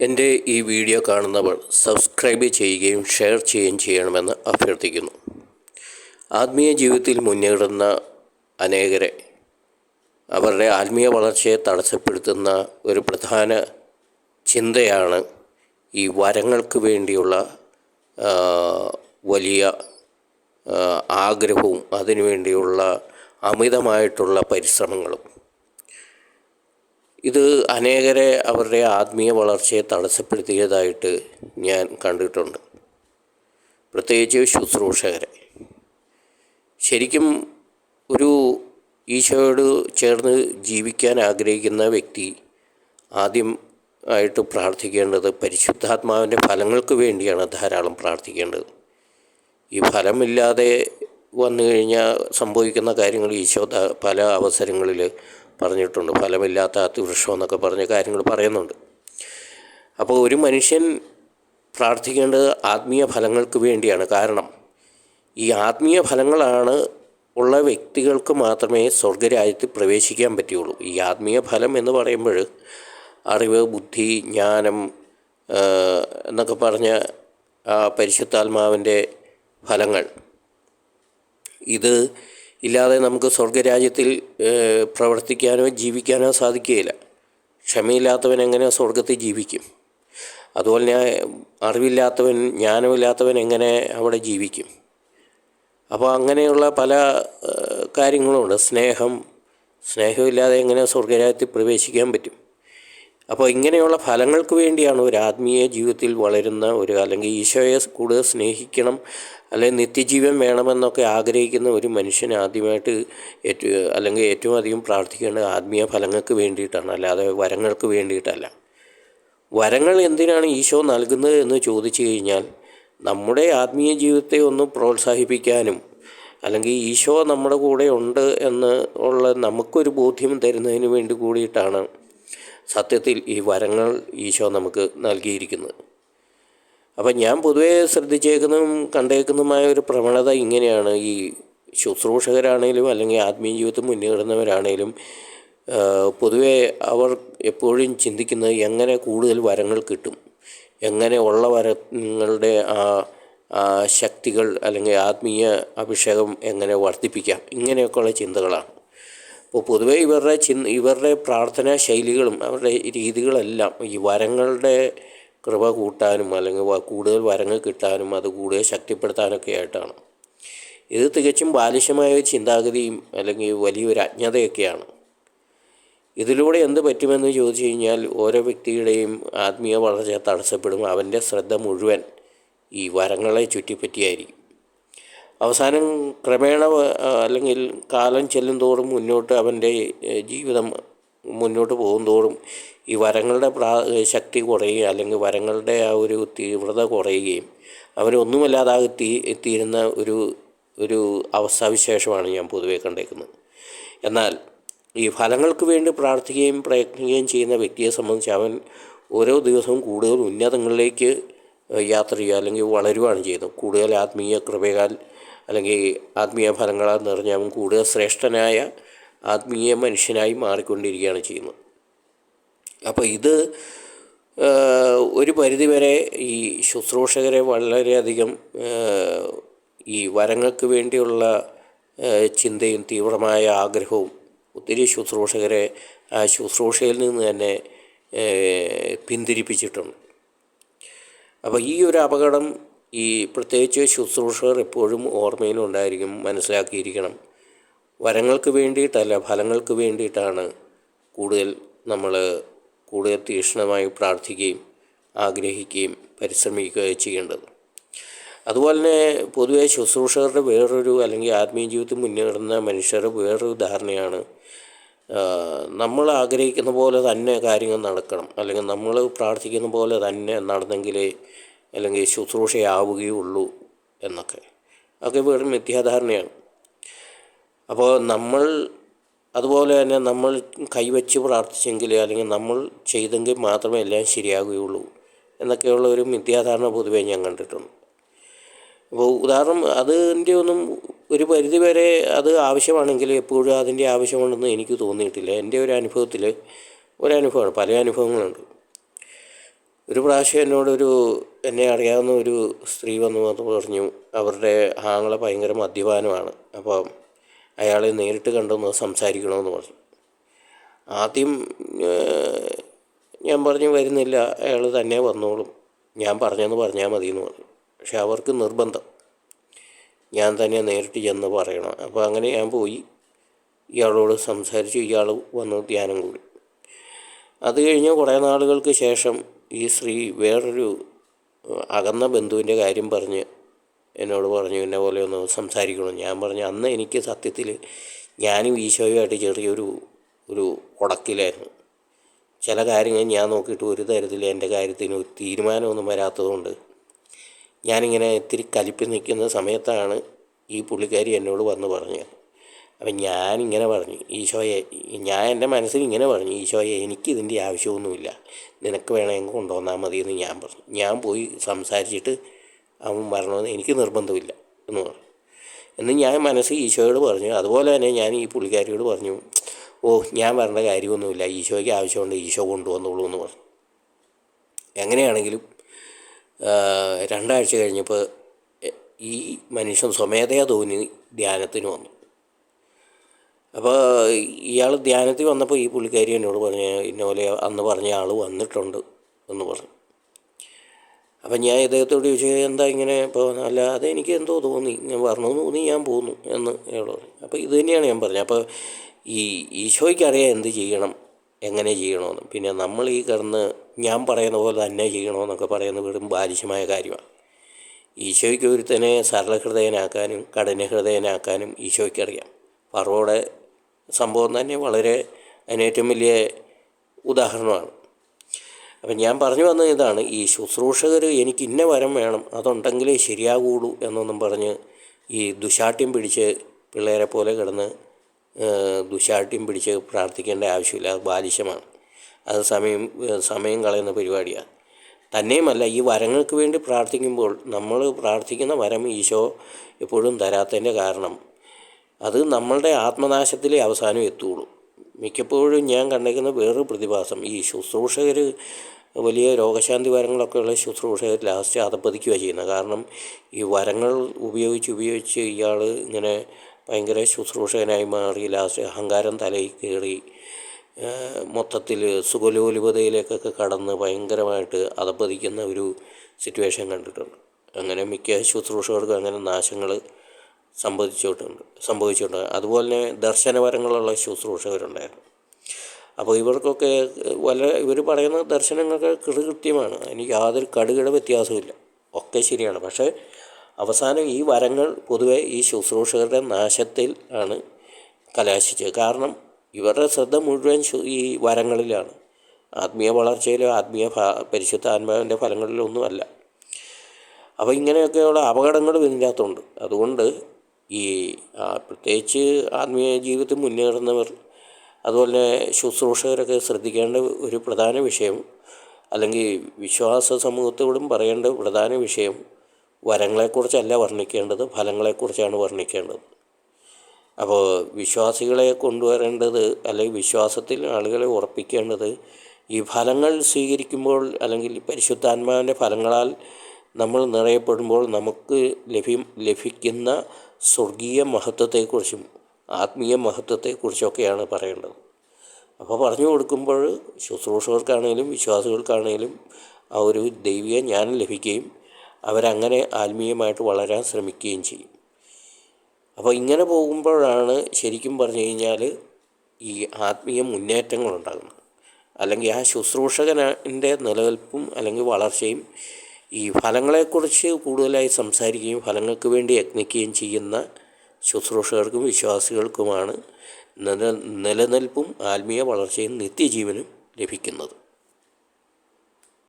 എന്റെ ഈ വീഡിയോ കാണുന്നവർ സബ്സ്ക്രൈബ് ചെയ്യുകയും ഷെയർ ചെയ്യുകയും ചെയ്യണമെന്ന് അഭ്യർത്ഥിക്കുന്നു. ആത്മീയ ജീവിതത്തിൽ മുന്നേറുന്ന അനേകരെ അവരുടെ ആത്മീയ വളർച്ചയെ തടസ്സപ്പെടുത്തുന്ന ഒരു പ്രധാന ചിന്തയാണ് ഈ വരങ്ങൾക്ക് വേണ്ടിയുള്ള വലിയ ആഗ്രഹവും അതിനുവേണ്ടിയുള്ള അമിതമായിട്ടുള്ള പരിശ്രമങ്ങളും. ഇത് അനേകരെ അവരുടെ ആത്മീയ വളർച്ചയെ തടസ്സപ്പെടുത്തിയതായിട്ട് ഞാൻ കണ്ടിട്ടുണ്ട്. പ്രത്യേകിച്ച് ശുശ്രൂഷകരെ. ശരിക്കും ഒരു ഈശോയോട് ചേർന്ന് ജീവിക്കാൻ ആഗ്രഹിക്കുന്ന വ്യക്തി ആദ്യം ആയിട്ട് പ്രാർത്ഥിക്കേണ്ടത് പരിശുദ്ധാത്മാവിന്റെ ഫലങ്ങൾക്ക് വേണ്ടിയാണ് ധാരാളം പ്രാർത്ഥിക്കേണ്ടത്. ഈ ഫലമില്ലാതെ വന്നു കഴിഞ്ഞാൽ സംഭവിക്കുന്ന കാര്യങ്ങൾ ഈശോ പല അവസരങ്ങളിൽ പറഞ്ഞിട്ടുണ്ട്. ഫലമില്ലാത്ത അതിവൃക്ഷം എന്നൊക്കെ പറഞ്ഞ കാര്യങ്ങൾ പറയുന്നുണ്ട്. അപ്പോൾ ഒരു മനുഷ്യൻ പ്രാർത്ഥിക്കേണ്ടത് ആത്മീയ ഫലങ്ങൾക്ക് വേണ്ടിയാണ്. കാരണം ഈ ആത്മീയ ഫലങ്ങളാണ് ഉള്ള വ്യക്തികൾക്ക് മാത്രമേ സ്വർഗരാജ്യത്തിൽ പ്രവേശിക്കാൻ പറ്റുകയുള്ളൂ. ഈ ആത്മീയ ഫലം എന്ന് പറയുമ്പോൾ അറിവ് ബുദ്ധി ജ്ഞാനം എന്നൊക്കെ പറഞ്ഞ ആ പരിശുദ്ധാത്മാവിന്റെ ഫലങ്ങൾ. ഇത് ഇല്ലാതെ നമുക്ക് സ്വർഗരാജ്യത്തിൽ പ്രവർത്തിക്കാനോ ജീവിക്കാനോ സാധിക്കുകയില്ല. ക്ഷമയില്ലാത്തവൻ എങ്ങനെ സ്വർഗത്തിൽ ജീവിക്കും? അതുപോലെ ഞാൻ അറിവില്ലാത്തവൻ ജ്ഞാനമില്ലാത്തവൻ എങ്ങനെ അവിടെ ജീവിക്കും? അപ്പോൾ അങ്ങനെയുള്ള പല കാര്യങ്ങളുണ്ട് സ്നേഹം സ്നേഹമില്ലാതെ എങ്ങനെ സ്വർഗരാജ്യത്തിൽ പ്രവേശിക്കാൻ പറ്റും? അപ്പോൾ ഇങ്ങനെയുള്ള ഫലങ്ങൾക്ക് വേണ്ടിയാണ് ഒരു ആത്മീയ ജീവിതത്തിൽ വളരുന്ന ഒരു അല്ലെങ്കിൽ ഈശോയെ കൂടുതൽ സ്നേഹിക്കണം അല്ലെങ്കിൽ നിത്യജീവൻ വേണമെന്നൊക്കെ ആഗ്രഹിക്കുന്ന ഒരു മനുഷ്യൻ ആദ്യമായിട്ട് ഏറ്റവും അല്ലെങ്കിൽ ഏറ്റവും അധികം പ്രാർത്ഥിക്കേണ്ടത് ആത്മീയ ഫലങ്ങൾക്ക് വേണ്ടിയിട്ടാണ് അല്ലാതെ വരങ്ങൾക്ക് വേണ്ടിയിട്ടല്ല. വരങ്ങൾ എന്തിനാണ് ഈശോ നൽകുന്നത് എന്ന് ചോദിച്ചു കഴിഞ്ഞാൽ നമ്മുടെ ആത്മീയ ജീവിതത്തെ ഒന്ന് പ്രോത്സാഹിപ്പിക്കാനും അല്ലെങ്കിൽ ഈശോ നമ്മുടെ കൂടെ ഉണ്ട് എന്ന് ഉള്ള നമുക്കൊരു ബോധ്യം തരുന്നതിന് വേണ്ടി കൂടിയിട്ടാണ് സത്യത്തിൽ ഈ വരങ്ങൾ ഈശോ നമുക്ക് നൽകിയിരിക്കുന്നത് അപ്പം ഞാൻ പൊതുവേ ശ്രദ്ധിച്ചേക്കുന്നതും കണ്ടേക്കുന്നതുമായ ഒരു പ്രവണത ഇങ്ങനെയാണ്. ഈ ശുശ്രൂഷകരാണേലും അല്ലെങ്കിൽ ആത്മീയ ജീവിതത്തിൽ മുന്നേറുന്നവരാണേലും പൊതുവേ അവർ എപ്പോഴും ചിന്തിക്കുന്നത് എങ്ങനെ കൂടുതൽ വരങ്ങൾ കിട്ടും? എങ്ങനെ ഉള്ള വരങ്ങളുടെ ആ ശക്തികൾ അല്ലെങ്കിൽ ആത്മീയ അഭിഷേകം എങ്ങനെ വർദ്ധിപ്പിക്കാം? ഇങ്ങനെയൊക്കെയുള്ള ചിന്തകളാണ്. അപ്പോൾ പൊതുവേ ഇവരുടെ ചിന് ഇവരുടെ പ്രാർത്ഥനാ ശൈലികളും അവരുടെ രീതികളെല്ലാം ഈ വരങ്ങളുടെ കൃപ കൂട്ടാനും അല്ലെങ്കിൽ കൂടുതൽ വരങ്ങൾ കിട്ടാനും അത് കൂടുതൽ ശക്തിപ്പെടുത്താനൊക്കെ ആയിട്ടാണ്. ഇത് തികച്ചും ബാലിശമായ ചിന്താഗതിയും അല്ലെങ്കിൽ വലിയൊരു അജ്ഞതയൊക്കെയാണ്. ഇതിലൂടെ എന്ത് പറ്റുമെന്ന് ചോദിച്ചു കഴിഞ്ഞാൽ ഓരോ വ്യക്തിയുടെയും ആത്മീയ വളർച്ച തടസ്സപ്പെടും. അവന്റെ ശ്രദ്ധ മുഴുവൻ ഈ വരങ്ങളെ ചുറ്റിപ്പറ്റിയായിരിക്കും. അവസാനം ക്രമേണ അല്ലെങ്കിൽ കാലം ചെല്ലും തോറും മുന്നോട്ട് അവന്റെ ജീവിതം മുന്നോട്ട് പോകും തോറും ഈ വരങ്ങളുടെ പ്രാ ശക്തി കുറയുകയും അല്ലെങ്കിൽ വരങ്ങളുടെ ആ ഒരു തീവ്രത കുറയുകയും അവരൊന്നുമല്ലാതാകെ തീ തീരുന്ന ഒരു ഒരു അവസ്ഥാവിശേഷമാണ് ഞാൻ പൊതുവേ കണ്ടേക്കുന്നത്. എന്നാൽ ഈ ഫലങ്ങൾക്ക് വേണ്ടി പ്രാർത്ഥിക്കുകയും പ്രയത്നിക്കുകയും ചെയ്യുന്ന വ്യക്തിയെ സംബന്ധിച്ച് അവൻ ഓരോ ദിവസവും കൂടുതൽ ഉന്നതങ്ങളിലേക്ക് യാത്ര ചെയ്യുക അല്ലെങ്കിൽ വളരുകയാണ് ചെയ്യുന്നത്. കൂടുതൽ ആത്മീയ കൃപയാൽ അല്ലെങ്കിൽ ആത്മീയ ഫലങ്ങളാൽ നിറഞ്ഞ അവൻ കൂടുതൽ ശ്രേഷ്ഠനായ ആത്മീയ മനുഷ്യനായി മാറിക്കൊണ്ടിരിക്കുകയാണ് ചെയ്യുന്നത്. അപ്പോൾ ഇത് ഒരു പരിധിവരെ ഈ ശുശ്രൂഷകരെ വളരെയധികം ഈ വരങ്ങൾക്ക് വേണ്ടിയുള്ള ചിന്തയും തീവ്രമായ ആഗ്രഹവും ഒത്തിരി ശുശ്രൂഷകരെ ആ ശുശ്രൂഷയിൽ നിന്ന് തന്നെ പിന്തിരിപ്പിച്ചിട്ടുണ്ട്. അപ്പോൾ ഈ ഒരു അപകടം ഈ പ്രത്യേകിച്ച് ശുശ്രൂഷകർ എപ്പോഴും ഓർമ്മയിലുണ്ടായിരിക്കും മനസ്സിലാക്കിയിരിക്കണം. വരങ്ങൾക്ക് വേണ്ടിയിട്ടല്ല ഫലങ്ങൾക്ക് വേണ്ടിയിട്ടാണ് കൂടുതൽ നമ്മൾ കൂടുതൽ തീക്ഷ്ണമായി പ്രാർത്ഥിക്കുകയും ആഗ്രഹിക്കുകയും പരിശ്രമിക്കുകയും ചെയ്യേണ്ടത്. അതുപോലെ തന്നെ പൊതുവെ ശുശ്രൂഷകരുടെ വേറൊരു അല്ലെങ്കിൽ ആത്മീയ ജീവിതത്തിൽ മുന്നേറുന്ന മനുഷ്യരുടെ വേറൊരു ധാരണയാണ് നമ്മൾ ആഗ്രഹിക്കുന്ന പോലെ തന്നെ കാര്യങ്ങൾ നടക്കണം. അല്ലെങ്കിൽ നമ്മൾ പ്രാർത്ഥിക്കുന്ന പോലെ തന്നെ നടന്നെങ്കിലേ അല്ലെങ്കിൽ ശുശ്രൂഷയാവുകയുള്ളൂ എന്നൊക്കെ. അതൊക്കെ വെറും മിഥ്യാധാരണയാണ്. അപ്പോൾ നമ്മൾ അതുപോലെ തന്നെ നമ്മൾ കൈവച്ച് പ്രാർത്ഥിച്ചെങ്കിൽ അല്ലെങ്കിൽ നമ്മൾ ചെയ്തെങ്കിൽ മാത്രമേ എല്ലാം ശരിയാകുകയുള്ളൂ എന്നൊക്കെയുള്ള ഒരു മിഥ്യാധാരണ പൊതുവേ ഞാൻ കണ്ടിട്ടുണ്ട്. അപ്പോൾ ഉദാഹരണം അതിന്റെ ഒന്നും ഒരു പരിധി വരെ അത് ആവശ്യമാണെങ്കിൽ എപ്പോഴും അതിന്റെ ആവശ്യമുണ്ടെന്ന് എനിക്ക് തോന്നിയിട്ടില്ല. എന്റെ ഒരു അനുഭവത്തിൽ ഒരനുഭവമാണ് പല അനുഭവങ്ങളുണ്ട്. ഒരു പ്രാവശ്യം എന്നോടൊരു എന്നെ അറിയാവുന്ന ഒരു സ്ത്രീ വന്നു അത് പറഞ്ഞു അവരുടെ ആങ്ങളെ ഭയങ്കര മദ്യപാനമാണ്. അപ്പം അയാളെ നേരിട്ട് കണ്ടൊന്ന് സംസാരിക്കണമെന്ന് പറഞ്ഞു. ആദ്യം ഞാൻ പറഞ്ഞു വരുന്നില്ല അയാൾ തന്നെ വന്നോളും. ഞാൻ പറഞ്ഞെന്ന് പറഞ്ഞാൽ മതി എന്ന് പറഞ്ഞു. പക്ഷെ അവർക്ക് നിർബന്ധം. ഞാൻ തന്നെ നേരിട്ട് ചെന്ന് പറയണം. അപ്പോൾ അങ്ങനെ ഞാൻ പോയി. ഇയാളോട് സംസാരിച്ചു ഇയാൾ വന്നു ധ്യാനം കൂടി. അത് കഴിഞ്ഞ് കുറേ നാളുകൾക്ക് ശേഷം ഈ സ്ത്രീ വേറൊരു അകന്ന ബന്ധുവിന്റെ കാര്യം പറഞ്ഞ് എന്നോട് പറഞ്ഞു എന്നെ പോലെ ഒന്ന് സംസാരിക്കണം. ഞാൻ പറഞ്ഞു അന്ന് എനിക്ക് സത്യത്തിൽ ഞാനും ഈശോയുമായിട്ട് ചെറിയൊരു ഒരു ഉടക്കിലായിരുന്നു. ചില കാര്യങ്ങൾ ഞാൻ നോക്കിയിട്ട് ഒരു തരത്തിൽ എന്റെ കാര്യത്തിന് ഒരു തീരുമാനമൊന്നും വരാത്തതുകൊണ്ട് ഞാനിങ്ങനെ ഇത്തിരി കലിപ്പി നിൽക്കുന്ന സമയത്താണ് ഈ പുള്ളിക്കാരി എന്നോട് വന്ന് പറഞ്ഞത്. അപ്പം ഞാനിങ്ങനെ പറഞ്ഞു ഈശോയെ ഞാൻ എന്റെ മനസ്സിൽ ഇങ്ങനെ പറഞ്ഞു ഈശോയെ എനിക്കിതിന്റെ ആവശ്യമൊന്നുമില്ല. നിനക്ക് വേണമെങ്കിൽ കൊണ്ടുവന്നാൽ മതി എന്ന് ഞാൻ പറഞ്ഞു. ഞാൻ പോയി സംസാരിച്ചിട്ട് അവൻ വരണമെന്ന് എനിക്ക് നിർബന്ധമില്ല എന്ന് പറഞ്ഞു. എന്ന് ഞാൻ മനസ്സിൽ ഈശോയോട് പറഞ്ഞു. അതുപോലെ തന്നെ ഞാൻ ഈ പുള്ളിക്കാരിയോട് പറഞ്ഞു ഓ ഞാൻ വരേണ്ട കാര്യമൊന്നുമില്ല. ഈശോയ്ക്ക് ആവശ്യമുണ്ട് ഈശോ കൊണ്ടുവന്നോളൂ എന്ന് പറഞ്ഞു. എങ്ങനെയാണെങ്കിലും രണ്ടാഴ്ച കഴിഞ്ഞപ്പോൾ ഈ മനുഷ്യൻ സ്വമേധയാ തോന്നി ധ്യാനത്തിന് വന്നു. അപ്പോൾ ഇയാൾ ധ്യാനത്തിൽ വന്നപ്പോൾ ഈ പുള്ളിക്കാരി എന്നോട് പറഞ്ഞ ഇന്നപോലെ അന്ന് പറഞ്ഞ ആൾ വന്നിട്ടുണ്ട് എന്ന് പറഞ്ഞു. അപ്പം ഞാൻ ഇദ്ദേഹത്തോട് ചോദിച്ചു എന്താ ഇങ്ങനെ? ഇപ്പോൾ അല്ല അത് എനിക്ക് എന്തോ തോന്നി ഞാൻ വരണമെന്ന് തോന്നി ഞാൻ പോന്നു എന്ന് അയാൾ പറഞ്ഞു. അപ്പോൾ ഇത് തന്നെയാണ് ഞാൻ പറഞ്ഞത്. അപ്പോൾ ഈ ഈശോയ്ക്കറിയാം എന്ത് ചെയ്യണം എങ്ങനെ ചെയ്യണമെന്ന്. പിന്നെ നമ്മൾ ഈ കിടന്ന് ഞാൻ പറയുന്ന പോലെ തന്നെ ചെയ്യണമെന്നൊക്കെ പറയുന്ന വീടും ബാലിശമായ കാര്യമാണ്. ഈശോയ്ക്ക് ഒരുത്തനെ സരളഹൃദയനാക്കാനും കഠിനഹൃദയനാക്കാനും ഈശോയ്ക്കറിയാം ഫറോയുടെ സംഭവം തന്നെ വളരെ അതിനേറ്റവും വലിയ ഉദാഹരണമാണ്. അപ്പം ഞാൻ പറഞ്ഞു വന്നത് ഇതാണ് ഈ ശുശ്രൂഷകർ എനിക്ക് ഇന്ന വരം വേണം അതുണ്ടെങ്കിലേ ശരിയാകുള്ളൂ എന്നൊന്നും പറഞ്ഞ് ഈ ദുശാഠ്യം പിടിച്ച് പിള്ളേരെ പോലെ കിടന്ന് ദുശാഠ്യം പിടിച്ച് പ്രാർത്ഥിക്കേണ്ട ആവശ്യമില്ല അത് ബാലിശമാണ്. അത് സമയം സമയം കളയുന്ന പരിപാടിയാണ്. തന്നെയുമല്ല ഈ വരങ്ങൾക്ക് വേണ്ടി പ്രാർത്ഥിക്കുമ്പോൾ നമ്മൾ പ്രാർത്ഥിക്കുന്ന വരം ഈശോ എപ്പോഴും തരാത്തതിന്റെ കാരണം അത് നമ്മളുടെ ആത്മനാശത്തിലേ അവസാനം എത്തുകയുള്ളൂ മിക്കപ്പോഴും ഞാൻ കണ്ടേക്കുന്ന വേറൊരു പ്രതിഭാസം ഈ ശുശ്രൂഷകർ വലിയ രോഗശാന്തി വരങ്ങളൊക്കെ ഉള്ള ശുശ്രൂഷകർ ലാസ്റ്റ് അതപ്പതിക്കുകയാണ് ചെയ്യുന്നത്. കാരണം ഈ വരങ്ങൾ ഉപയോഗിച്ച് ഉപയോഗിച്ച് ഇയാൾ ഇങ്ങനെ ഭയങ്കര ശുശ്രൂഷകനായി മാറി ലാസ്റ്റ് അഹങ്കാരം തലയിൽ കയറി മൊത്തത്തിൽ സുഖലോലുപതയിലേക്കൊക്കെ കടന്ന് ഭയങ്കരമായിട്ട് അതപ്പതിക്കുന്ന ഒരു സിറ്റുവേഷൻ കണ്ടിട്ടുണ്ട്. അങ്ങനെ മിക്ക ശുശ്രൂഷകർക്കും അങ്ങനെ നാശങ്ങൾ സംഭവിച്ചിട്ടുണ്ട് സംഭവിച്ചിട്ടുണ്ട് അതുപോലെ തന്നെ ദർശനപരങ്ങളുള്ള ശുശ്രൂഷകരുണ്ടായിരുന്നു. അപ്പോൾ ഇവർക്കൊക്കെ വല്ല ഇവർ പറയുന്ന ദർശനങ്ങൾക്ക് കൃതകൃത്യമാണ്. അതിന് യാതൊരു കടുകട വ്യത്യാസമില്ല ഒക്കെ ശരിയാണ്. പക്ഷേ അവസാനം ഈ വരങ്ങൾ പൊതുവെ ഈ ശുശ്രൂഷകരുടെ നാശത്തിൽ ആണ് കലാശിച്ചത്. കാരണം ഇവരുടെ ശ്രദ്ധ മുഴുവൻ ഈ വരങ്ങളിലാണ്. ആത്മീയ വളർച്ചയിലോ ആത്മീയ പരിശുദ്ധ ആത്മാവിന്റെ ഫലങ്ങളിലോ ഒന്നുമല്ല. അപ്പോൾ ഇങ്ങനെയൊക്കെയുള്ള അപകടങ്ങളും ഇതിനകത്തുണ്ട്. അതുകൊണ്ട് ഈ പ്രത്യേകിച്ച് ആത്മീയ ജീവിതത്തിൽ മുന്നേറുന്നവർ അതുപോലെ ശുശ്രൂഷകരൊക്കെ ശ്രദ്ധിക്കേണ്ട ഒരു പ്രധാന വിഷയം അല്ലെങ്കിൽ വിശ്വാസ സമൂഹത്തോടും പറയേണ്ട പ്രധാന വിഷയം വരങ്ങളെക്കുറിച്ചല്ല വർണിക്കേണ്ടത് ഫലങ്ങളെക്കുറിച്ചാണ് വർണിക്കേണ്ടത്. അപ്പോൾ വിശ്വാസികളെ കൊണ്ടുവരേണ്ടത് അല്ലെങ്കിൽ വിശ്വാസത്തിൽ ആളുകളെ ഉറപ്പിക്കേണ്ടത് ഈ ഫലങ്ങൾ സ്വീകരിക്കുമ്പോൾ അല്ലെങ്കിൽ പരിശുദ്ധാത്മാവിന്റെ ഫലങ്ങളാൽ നമ്മൾ നിറയപ്പെടുമ്പോൾ നമുക്ക് ലഭ്യം ലഭിക്കുന്ന സ്വർഗീയ മഹത്വത്തെക്കുറിച്ചും ആത്മീയ മഹത്വത്തെക്കുറിച്ചൊക്കെയാണ് പറയേണ്ടത്. അപ്പോൾ പറഞ്ഞു കൊടുക്കുമ്പോൾ ശുശ്രൂഷകർക്കാണെങ്കിലും വിശ്വാസികൾക്കാണെങ്കിലും ആ ഒരു ദൈവിക ജ്ഞാനം ലഭിക്കുകയും അവരങ്ങനെ ആത്മീയമായിട്ട് വളരാൻ ശ്രമിക്കുകയും ചെയ്യും. അപ്പോൾ ഇങ്ങനെ പോകുമ്പോഴാണ് ശരിക്കും പറഞ്ഞു കഴിഞ്ഞാൽ ഈ ആത്മീയ മുന്നേറ്റങ്ങളുണ്ടാകുന്നത്. അല്ലെങ്കിൽ ആ ശുശ്രൂഷകന്റെ നിലനിൽപ്പും അല്ലെങ്കിൽ വളർച്ചയും ഈ ഫലങ്ങളെക്കുറിച്ച് കൂടുതലായി സംസാരിക്കുകയും ഫലങ്ങൾക്ക് വേണ്ടി യത്നിക്കുകയും ചെയ്യുന്ന ശുശ്രൂഷകർക്കും വിശ്വാസികൾക്കുമാണ് നില നിലനിൽപ്പും ആത്മീയ വളർച്ചയും നിത്യജീവനും ലഭിക്കുന്നത്.